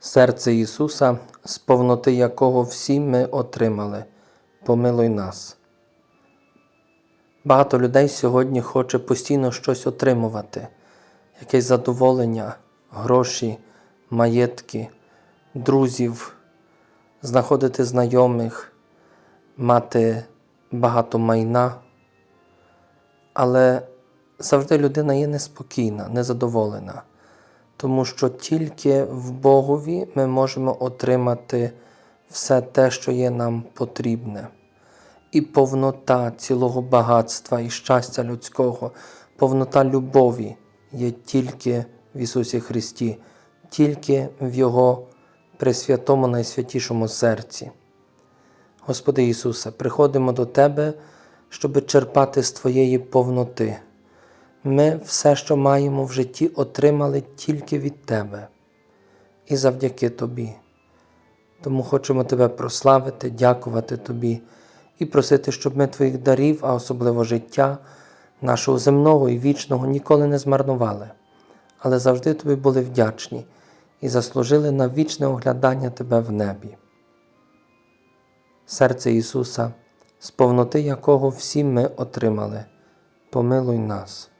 серце Ісуса, з повноти якого всі ми отримали. Помилуй нас. Багато людей сьогодні хоче постійно щось отримувати, якесь задоволення, гроші, маєтки, друзів, знаходити знайомих, мати багато майна. Але завжди людина є неспокійна, незадоволена, тому що тільки в Богові ми можемо отримати все те, що є нам потрібне. І повнота цілого багатства і щастя людського, повнота любові є тільки в Ісусі Христі, тільки в Його пресвятому найсвятішому серці. Господи Ісусе, приходимо до Тебе, щоб черпати з Твоєї повноти. Ми все, що маємо в житті, отримали тільки від Тебе і завдяки Тобі. Тому хочемо Тебе прославити, дякувати Тобі і просити, щоб ми Твоїх дарів, а особливо життя, нашого земного і вічного, ніколи не змарнували, але завжди Тобі були вдячні і заслужили на вічне оглядання Тебе в небі. Серце Ісуса, з повноти якого всі ми отримали, помилуй нас.